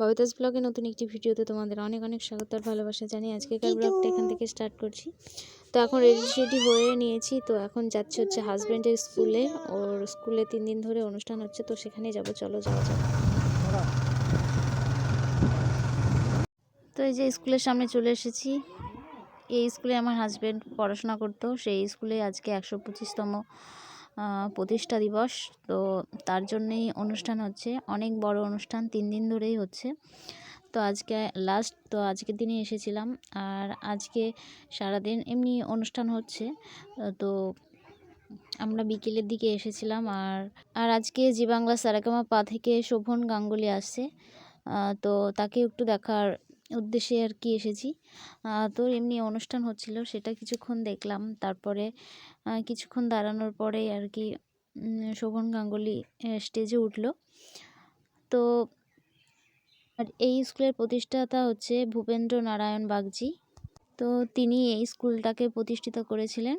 ববিতাস ব্লগে নতুন একটি ভিডিওতে তোমাদের অনেক অনেক স্বাগত আর ভালোবাসা জানিয়ে আজকেকার ব্লগটা এখান থেকে স্টার্ট করছি। তো এখন রেডি সেডি হয়ে নিয়েছি তো এখন যাচ্ছে হচ্ছে হাজব্যান্ডের স্কুলে ওর স্কুলে তিন দিন ধরে অনুষ্ঠান হচ্ছে তো সেখানেই যাব চলো যাওয়া যাক। তো এই যে স্কুলের সামনে চলে এসেছি। এই স্কুলে আমার হাজব্যান্ড পড়াশোনা করতো সেই স্কুলে আজকে একশো পঁচিশতম প্রতিষ্ঠা দিবস। তো তার জন্যেই অনুষ্ঠান হচ্ছে। অনেক বড় অনুষ্ঠান, তিন দিন ধরেই হচ্ছে। তো আজকে লাস্ট তো আজকের দিনে এসেছিলাম। আর আজকে সারাদিন এমনি অনুষ্ঠান হচ্ছে। তো আমরা বিকেলের দিকে এসেছিলাম। আর আর আজকে জি বাংলা সারাকামা পা থেকে শোভন গাঙ্গুলি আসছে। তো তাকে একটু দেখার উদ্দেশ্যে আর কি এসেছি তো এমনি অনুষ্ঠান হচ্ছিল, সেটা কিছুক্ষণ দেখলাম। তারপরে কিছুক্ষণ দাঁড়ানোর পরে আর কি শোভন গাঙ্গুলি স্টেজে উঠল। তো, আর এই স্কুলের প্রতিষ্ঠাতা হচ্ছে ভূপেন্দ্র নারায়ণ বাগজি তো, তিনি এই স্কুলটাকে প্রতিষ্ঠিত করেছিলেন।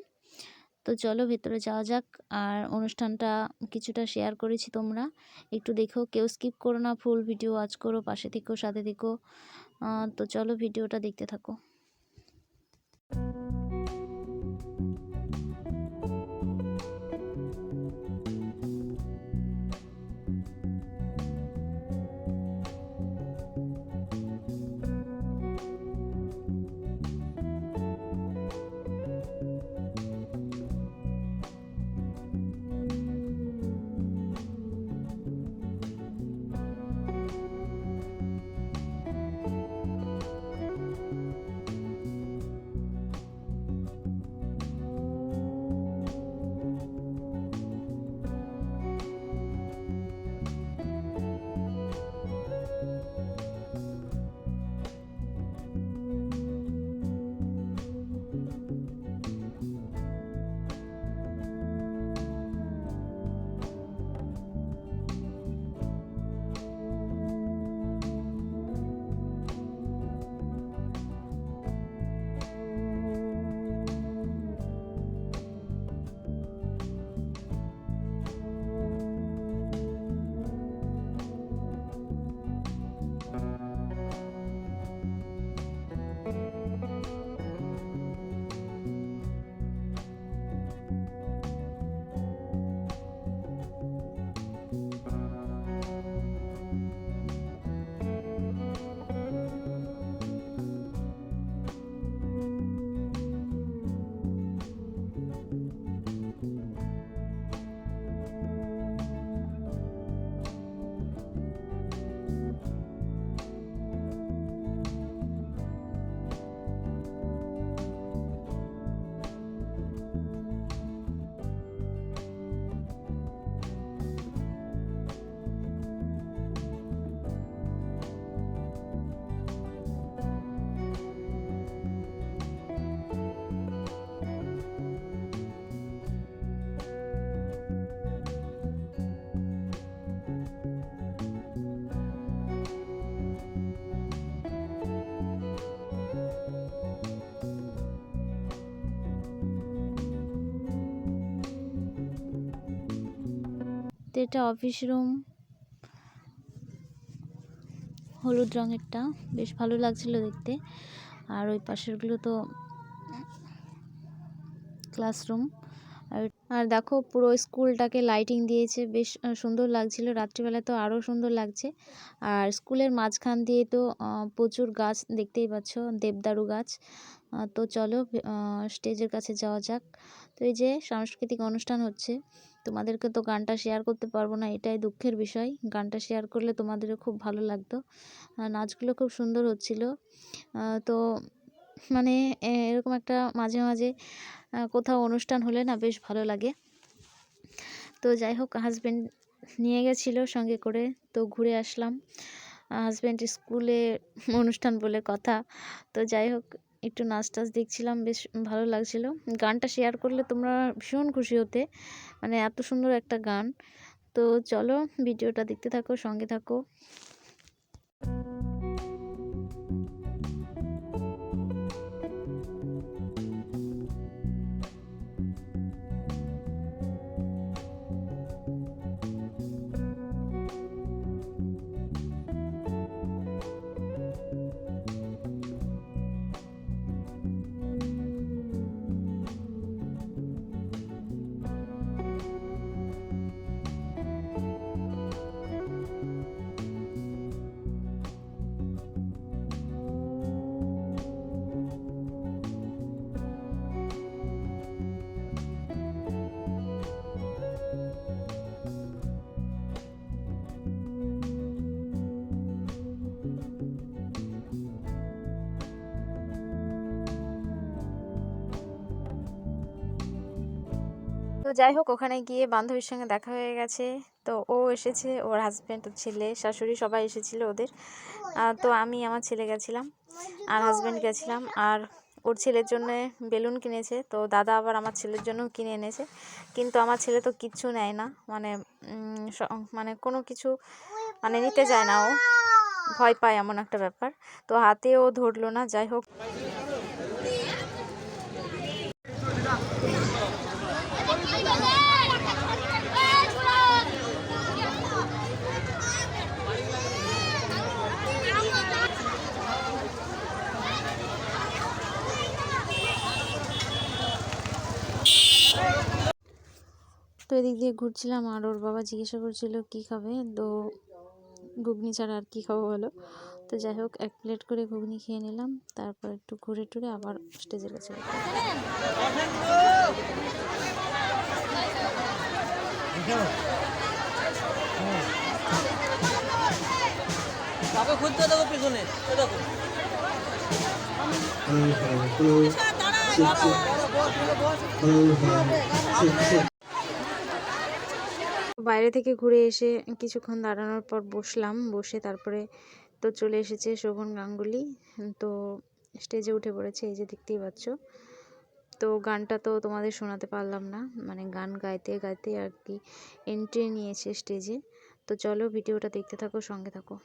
তো চলো ভেতরে যাওয়া যাক। আর অনুষ্ঠানটা কিছুটা শেয়ার করেছি তোমরা। একটু দেখো, কেউ স্কিপ করো না ফুল ভিডিও ওয়াচ করো, পাশে থেকো, সাথে থেকো। তো চলো ভিডিওটা দেখতে থাকো। এটা অফিস রুম হলুদ রঙেরটা, বেশ ভালো লাগছিল দেখতে। আর ওই পাশেরগুলো তো ক্লাসরুম আর আর দেখো পুরো স্কুলটাকে লাইটিং দিয়েছে, বেশ সুন্দর লাগছিল। রাত্রিবেলা তো আরও সুন্দর লাগছে। আর স্কুলের মাঝখান দিয়ে তো প্রচুর গাছ দেখতেই পাচ্ছ, দেবদারু গাছ। তো চলো স্টেজের কাছে যাওয়া যাক। তো এই যে সাংস্কৃতিক অনুষ্ঠান হচ্ছে, তোমাদেরকে তো গানটা শেয়ার করতে পারব না, এটাই দুঃখের বিষয়। গানটা শেয়ার করলে তোমাদেরও খুব ভালো লাগতো। নাচগুলো খুব সুন্দর হচ্ছিল। তো মানে এরকম একটা মাঝে মাঝে কোথাও অনুষ্ঠান হলে না বেশ ভালো লাগে। তো যাই হোক হাজব্যান্ড নিয়ে গেছিল সঙ্গে করে, তো ঘুরে আসলাম। হাজব্যান্ড স্কুলে অনুষ্ঠান বলে কথা। তো যাই হোক একটু নাচ টাচ দেখছিলাম, বেশ ভালো লাগছিল। গানটা শেয়ার করলে তোমরা ভীষণ খুশি হতে। মানে এত সুন্দর একটা গান। তো চলো, ভিডিওটা দেখতে থাকো, সঙ্গে থাকো। তো যাই হোক, ওখানে গিয়ে বান্ধবীর সঙ্গে দেখা হয়ে গেছে। তো ও এসেছে, ওর হাজব্যান্ড ছেলে, শাশুড়ি সবাই এসেছিল ওদের। তো আমি আমার ছেলে গেছিলাম, আর হাজব্যান্ড গেছিলাম, আর ওর ছেলের জন্য বেলুন কিনেছে। তো দাদা আবার আমার ছেলের জন্যও কিনে এনেছে। কিন্তু আমার ছেলে তো কিচ্ছু নেয় না মানে মানে কোনো কিছু মানে নিতে যায় না ও। ভয় পায় এমন একটা ব্যাপার। তো হাতেও ধরলো না, যাই হোক। তো এদিক দিয়ে ঘুরছিলাম আর ওর বাবা জিজ্ঞাসা করছিল কী খাবে? তো ঘুগনি ছাড়া আর কী খাব বলো? তো যাই হোক এক প্লেট করে ঘুগনি খেয়ে নিলাম। তারপর একটু ঘুরে টুরে আবার স্টেজের কাছে খুঁজতে দেখো পিছনে। দেখো। বাইরে থেকে ঘুরে এসে কিছুক্ষণ দাঁড়ানোর পর বসলাম, বসে তারপরে তো চলে এসেছে শোভন গাঙ্গুলি। তো স্টেজে উঠে পড়েছে, এই যে দেখতেই পাচ্ছ। তো গানটা তো তোমাদের শোনাতে পারলাম না মানে গান গাইতে গাইতে আর কি এন্ট্রি নিয়েছে স্টেজে। তো চলো ভিডিওটা দেখতে থাকো, সঙ্গে থাকো।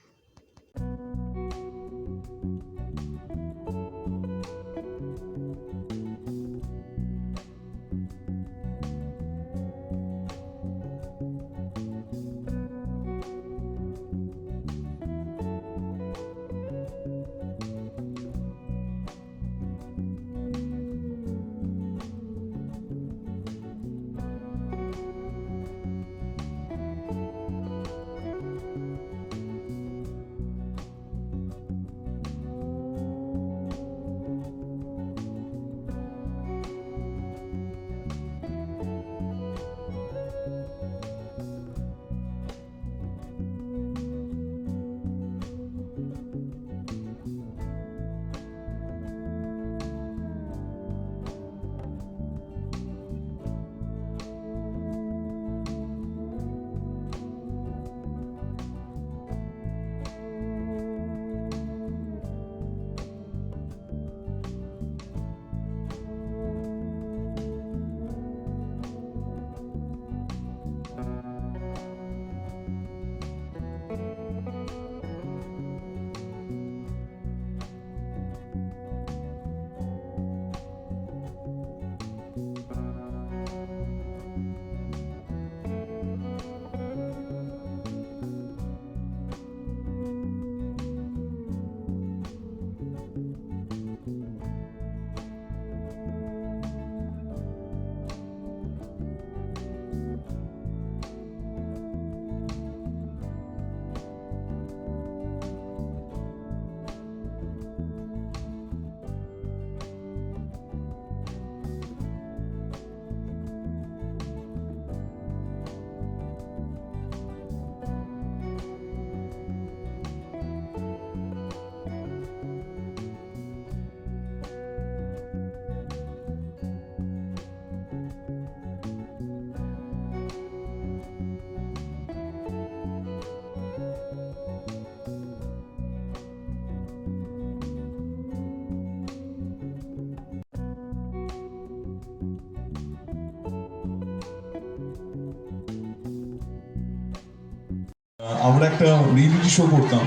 আমরা একটা রিয়েলিটি শো করতাম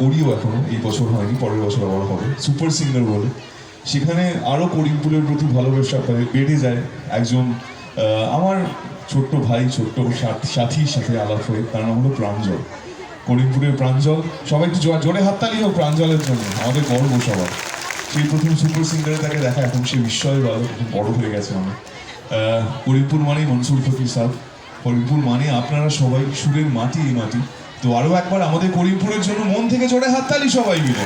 করিও এখনও, এই বছর হয়নি, পরের বছর আবার হবে সুপার সিঙ্গার বলে সেখানে আরও করিমপুরের প্রতি ভালোবাসা বেড়ে যায়, একজন আমার ছোট্ট ভাই, ছোট্ট সাথীর সাথে আলাপ হয়ে, তার নাম হলো প্রাঞ্জল। করিমপুরের প্রাঞ্জল, সবাই একটু জোরে হাততালি হোক প্রাঞ্জলের জন্য, আমাদের গর্ব সবার সেই প্রথম সুপার সিঙ্গারে তাকে দেখা, এখন সে বিস্ময় বড় হয়ে গেছে অনেক। করিমপুর মানেই মনসুর ফকির সাহ। করিমপুর মানে আপনারা সবাই সুরের মাটি, এই মাটি। তো আরও একবার আমাদের করিমপুরের জন্য মন থেকে জোরে হাততালি সবাই মিলে।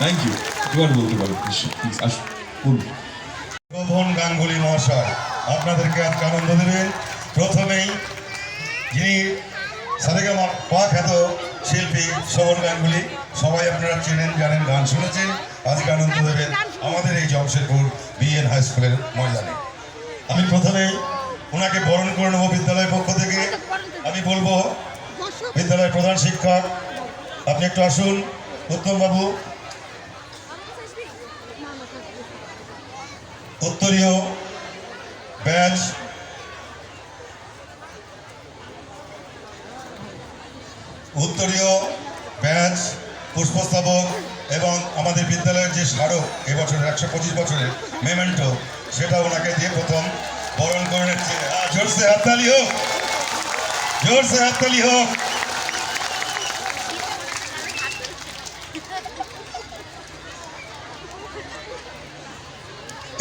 থ্যাংক ইউ এবার বলতে পারো প্লিজ আসুন, বলুন। শোভন গাঙ্গুলি মহাশয়, আপনাদেরকে আজকে আনন্দ দেবেন প্রথমেই যিনি সারেগামার খ্যাত শিল্পী শোভন গাঙ্গুলি, সবাই আপনারা চেনেন, জানেন, গান শুনেছেন। আজকে আনন্দ দেবেন আমাদের এই জমশেদপুর বিএন হাই স্কুলের ময়দানে। আমি প্রথমেই ওনাকে বরণ করে নেব বিদ্যালয়ের পক্ষ থেকে। আমি বলব বিদ্যালয়ের প্রধান শিক্ষক আপনি একটু আসুন। উত্তম বাবু উত্তরীয় ব্যাচ। উত্তরীয় ব্যাচ পুষ্পস্তবক এবং আমাদের বিদ্যালয়ের যে স্মারক এবছর একশো পঁচিশ বছরের মেমেন্টো সেটা ওনাকে দিয়ে প্রথম বরণ করে নিচ্ছে। জোরসে হাততালি হোক। জোরসে হাততালি হোক।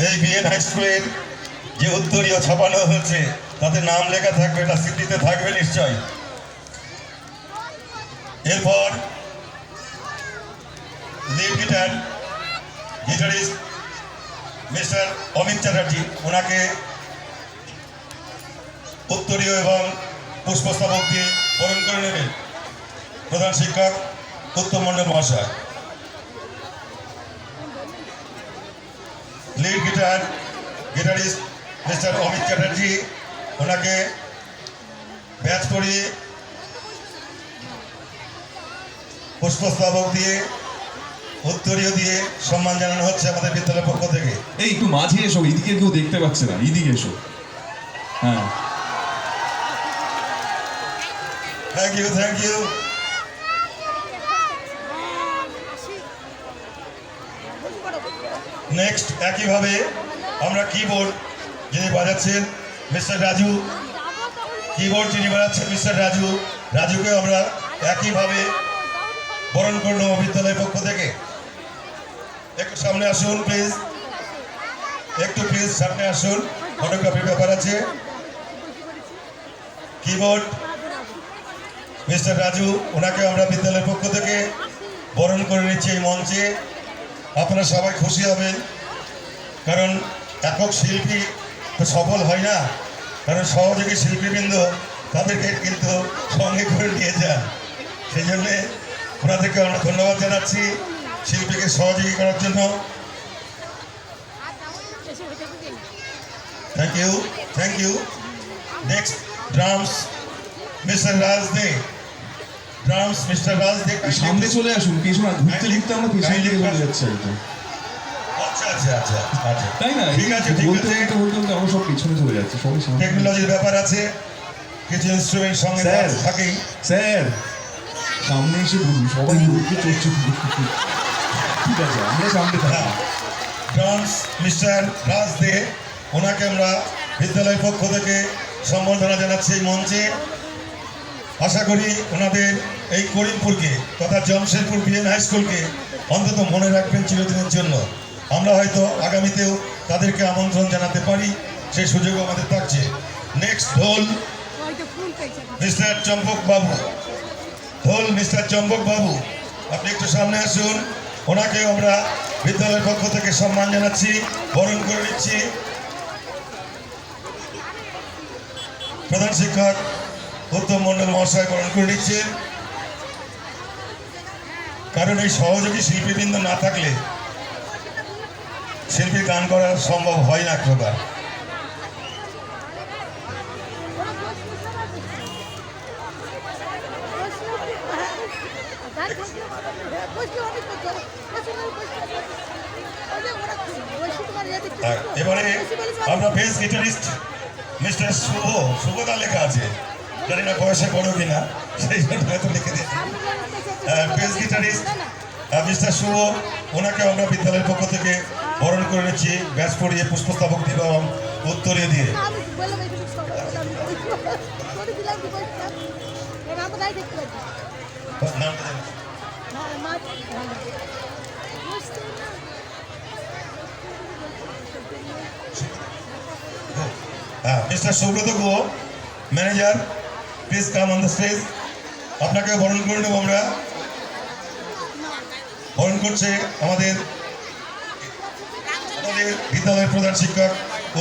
এই বিএন হাই স্কুলের যে উত্তরীয় ছাপানো হয়েছে, তাতে নাম লেখা থাকবে, এটা স্মৃতিতে থাকবে নিশ্চয়। এরপর guitar, guitarist mister Amit Chatterjee, ওনাকে উত্তরীয় এবং পুষ্পস্তবক দিয়ে বরণ করে নেবেন প্রধান শিক্ষক উত্তম মণ্ডল মহাশয়। Lead guitar guitarist mister Amit Chatterjee, ওনাকে ব্যাচ করিয়ে পুষ্পস্তবক দিয়ে, উত্তরীয় দিয়ে সম্মান জানানো হচ্ছে আমাদের বিদ্যালয়ের পক্ষ থেকে। এই একটু মাঝে এসো এদিকে কেউ দেখতে পাচ্ছে না এদিকে এসো। হ্যাঁ। Thank you thank you next একইভাবে আমরা কিবোর্ড যিনি বাজাচ্ছেন মিস্টার রাজু কিবোর্ড যিনি বাজাচ্ছেন মিস্টার রাজু রাজুকে আমরা একইভাবে বরণ করে নেব বিদ্যালয়ের পক্ষ থেকে। একটু সামনে আসুন প্লিজ একটু প্লিজ সামনে আসুন। ফটোগ্রাফির ব্যাপার আছে। কিবোর্ড মিস্টার রাজু ওনাকে আমরা বিদ্যালয়ের পক্ষ থেকে বরণ করে নিচ্ছি এই মঞ্চে। আপনারা সবাই খুশি হবেন, কারণ একক শিল্পী তো সফল হয় না। কারণ সহযোগী শিল্পীবৃন্দ তাদেরকে কিন্তু সঙ্গে করে নিয়ে যান। সেই জন্যে ওনাদেরকে আমরা ধন্যবাদ জানাচ্ছি শিল্পীকে সহযোগী করার জন্য। Thank you thank you next drums mister Raj Dey drums mister Raj সামনে চলে আসুন পেছনে ঘুরতে ঘুরতে আমরা পেছন দিকে চলে যাচ্ছি একদম আচ্ছা আচ্ছা আচ্ছা তাই না? ঠিক আছে বলতে আছে। বলতে বলতে বলতে আমরা সব পেছনে চলে যাচ্ছি সবাই টেকনোলজির ব্যাপার আছে। কিছু ইনস্ট্রুমেন্ট সঙ্গে স্যার। দেওয়া থাকেই। স্যার সামনে এসে বলুন সবাই ঠিক আছে আমরা সামনে ড্রামস মিস্টার রাজ দে ওনাকে আমরা বিদ্যালয়ের পক্ষ থেকে সম্বর্ধনা জানাচ্ছি এই মঞ্চে। আশা করি ওনাদের এই করিমপুরকে তথা জমশেদপুর বিএন হাই স্কুলকে অন্তত মনে রাখবেন চিরদিনের জন্য। আমরা হয়তো আগামীতেও তাদেরকে আমন্ত্রণ জানাতে পারি, সেই সুযোগ আমাদের থাকছে। নেক্সট ঢোল মিস্টার চম্পক বাবু। ঢোল মিস্টার চম্পক বাবু, আপনি একটু সামনে আসুন। ওনাকে আমরা বিদ্যালয়ের পক্ষ থেকে সম্মান জানাচ্ছি, বরণ করে নিচ্ছি। প্রধান শিক্ষক উত্তম মণ্ডল মহাশয় বরণ করে নিচ্ছেন। কারণ এই সহযোগী শিল্পীবৃন্দ না থাকলে শিল্পীর গান করা সম্ভব হয় না একপ্রকার আর এবারে আমরা বেস গিটারিস্ট মিস্টার শুভ, শুভদা লেখা আছে। জানি না বয়সে বড় কিনা সেই জন্য হয়তো লিখে দিয়েছি। Base guitarist. মিস্টার শুভ ওনাকে আমরা বিদ্যালয়ের পক্ষ থেকে বরণ করে নিচ্ছি ব্যাস পড়িয়ে পুষ্পস্তাবক দিব এবং উত্তরে দিয়ে। হ্যাঁ mister Soubrata Guha manager. Please come on the stage. আপনাকে বরণ করে নেব আমরা। বরণ করছে আমাদের আমাদের বিদ্যালয়ের প্রধান শিক্ষক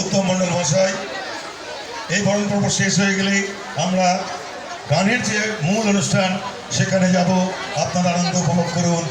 উত্তম মণ্ডল মহাশয়। এই বরণ পর্ব শেষ হয়ে গেলে আমরা গানের যে মূল অনুষ্ঠান, সেখানে যাব। আপনারা আনন্দ উপভোগ করুন।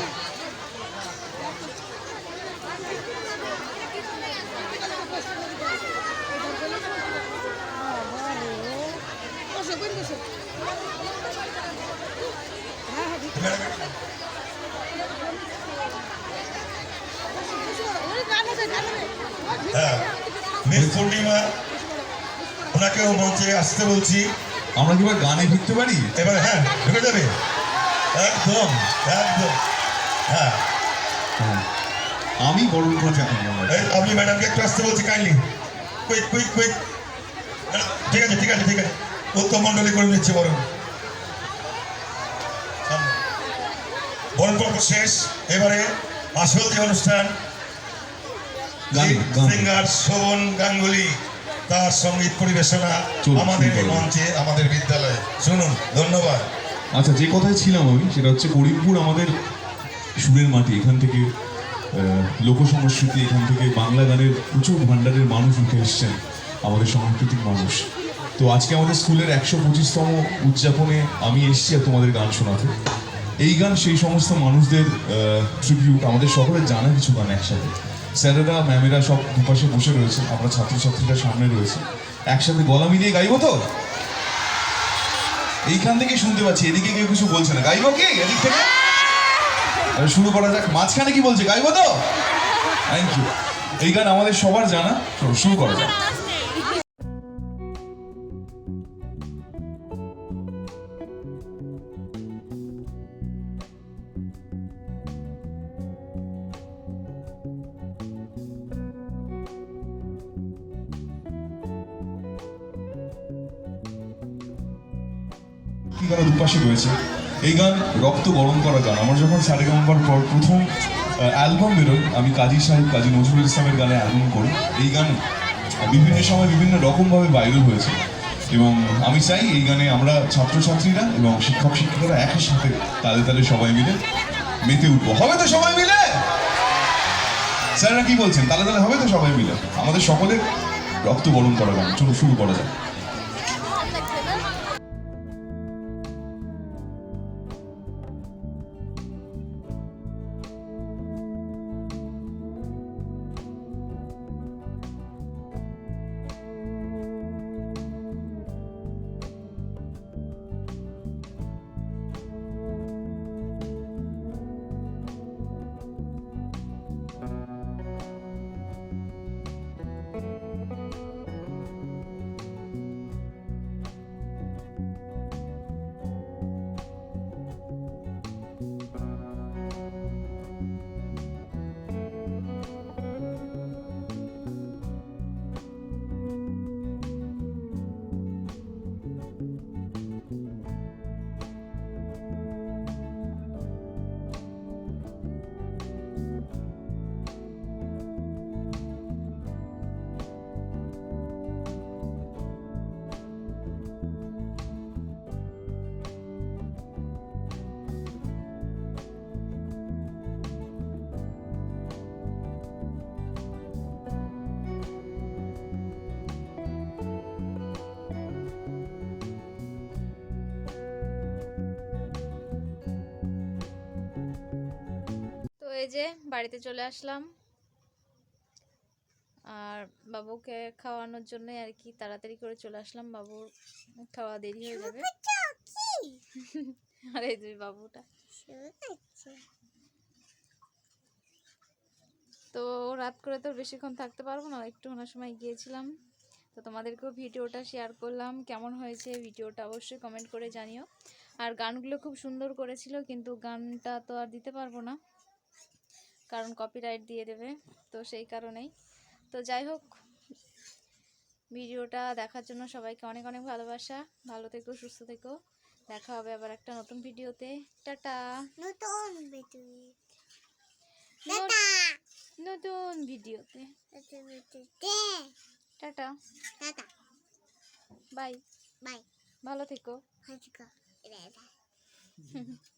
ওনাকেও মঞ্চে আসতে বলছি। আমরা কি এবার গানে ফিরতে পারি? এবার হ্যাঁ ঢুকে যাবে। একদম একদম। হ্যাঁ। হ্যাঁ। আমি বরণ করছি আপনি ম্যাডামকে একটু আসতে বলছি কাইন্ডলি। কুইক কুইক কুইক ঠিক আছে ঠিক আছে ঠিক আছে। উত্তম মণ্ডলী করে নিচ্ছে বরং সামনে। বরণ পর্ব শেষ। এবারে আসল যে অনুষ্ঠান সিঙ্গার শোভন গাঙ্গুলি। তার সংগীত পরিবেশনা আমাদের। মঞ্চে আমাদের বিদ্যালয়ে। শুনুন ধন্যবাদ। আচ্ছা যে কথায় ছিলাম আমি সেটা হচ্ছে করিমপুর আমাদের সুরের মাটি এখান থেকে আহ, লোকসংস্কৃতি এখান থেকে বাংলা গানের প্রচুর ভাণ্ডারের মানুষ উঠে এসছেন আমাদের সাংস্কৃতিক মানুষ। তো আজকে আমাদের স্কুলের একশো পঁচিশতম উদযাপনে আমি এসেছি আর তোমাদের গান শোনাতে। এই গান সেই সমস্ত মানুষদের ট্রিবিউট আমাদের সকলের জানা কিছু গান একসাথে। স্যারেরা, ম্যামেরা সব দুপাশে বসে রয়েছে আমরা ছাত্রছাত্রীরা সামনে রয়েছে। একসাথে গলা মিলিয়ে গাইব তো? এইখান থেকে শুনতে পাচ্ছি, এদিকে কেউ কিছু বলছে না। গাইব কি এদিক থেকে? শুরু করা যাক। মাঝখানে কি বলছে? গাইব তো? থ্যাংক ইউ এই গান আমাদের সবার জানা। শুরু করা যাক। গান দুপাশে রয়েছে। এই গান রক্ত গরম করা গান। আমার যখন সারেগামার পর প্রথম অ্যালবাম বেরোয়, আমি কাজী সাহেব, কাজী নজরুল ইসলামের গানে অ্যালবাম করি। এই গান বিভিন্ন সময় বিভিন্ন রকমভাবে ভাইরাল হয়েছে এবং আমি চাই এই গানে আমরা ছাত্রছাত্রীরা এবং শিক্ষক শিক্ষিকারা একই সাথে তালে তালে সবাই মিলে মেতে উঠবো। হবে তো সবাই মিলে? স্যাররা কি বলছেন? তালে তালে হবে তো সবাই মিলে? আমাদের সকলের রক্ত গরম করা গান। চলো শুরু করা যাক। এই যে বাড়িতে চলে আসলাম। আর বাবুকে খাওয়ানোর জন্য আর কি তাড়াতাড়ি করে চলে আসলাম। বাবুর খাওয়া দেরি হয়ে যাবে। আর এই যে বাবুটা। তো রাত করে তো বেশিক্ষণ থাকতে পারব না একটু ওনার সময় গিয়েছিলাম। তো তোমাদেরকেও ভিডিওটা শেয়ার করলাম কেমন হয়েছে ভিডিওটা অবশ্যই কমেন্ট করে জানিও। আর গানগুলো খুব সুন্দর করেছিল কিন্তু গানটা তো আর দিতে পারব না। কারণ কপিরাইট দিয়ে দেবে তো সেই কারণেই। তো যাই হোক ভিডিওটা দেখার জন্য সবাইকে অনেক অনেক ভালোবাসা। ভালো থেকো সুস্থ থেকো। দেখা হবে আবার একটা নতুন ভিডিওতে। টাটা! নতুন নতুন ভিডিওতে। টাটা! টাটা! বাই। বাই। ভালো থেকো। হাজিকা